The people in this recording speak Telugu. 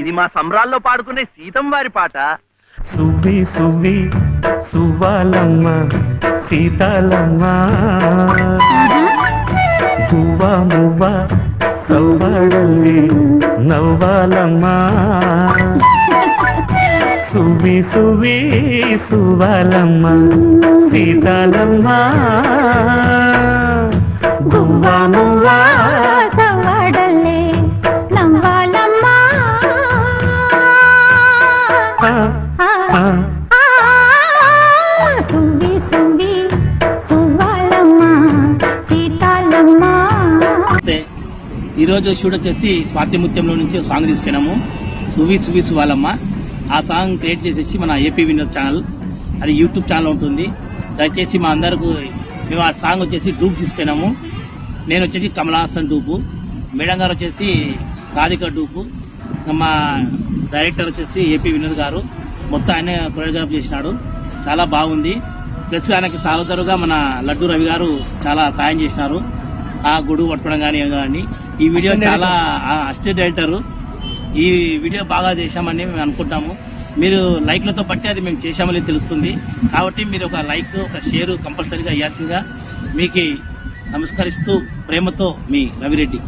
ఇది మా సంబరాల్లో పాడుకునే సీతం వారి పాట. సువ్వి సువ్వి సువ్వాలమ్మ సీతాలమ్మ. గువ్వ మువ్వ సవ్వాడల్లి నవ్వాలమ్మ. సువ్వి సువ్వి సువ్వాలమ్మ సీతాలమ్మ. గువ్వ మువ్వ ఈరోజు షూట్ వచ్చేసి స్వాతిముత్యంలో నుంచి సాంగ్ తీసుకున్నాము సువి సువి సువాలమ్మ ఆ సాంగ్ క్రియేట్ చేసేసి మన ఏపీ వినోద్ ఛానల్ అది యూట్యూబ్ ఛానల్ ఉంటుంది. దయచేసి మా అందరికి మేము ఆ సాంగ్ వచ్చేసి డూప్ తీసుకున్నాము నేను వచ్చేసి కమలాసన్ డూపు. మేడం గారు వచ్చేసి రాధిక డూపు. మా డైరెక్టర్ వచ్చేసి ఏపీ వినోద్ గారు. మొత్తం ఆయన కొరియోగ్రాఫ్ చేసినాడు. చాలా బాగుంది. ప్లస్ ఆయనకి సహోదరుగా మన లడ్డు రవి గారు చాలా సాయం చేసినారు. ఆ గొడుగు పట్టుకోవడం కానీ కానీ ఈ వీడియో చాలా అసిస్టెంట్ డైరెక్టర్. ఈ వీడియో బాగా చేశామని మేము అనుకుంటాము. మీరు లైక్లతో బట్టి అది మేము చేశామని తెలుస్తుంది. కాబట్టి మీరు ఒక లైక్ ఒక షేర్ కంపల్సరీగా ఇవ్వాల్సిందిగా మీకు నమస్కరిస్తూ ప్రేమతో మీ రవిరెడ్డి.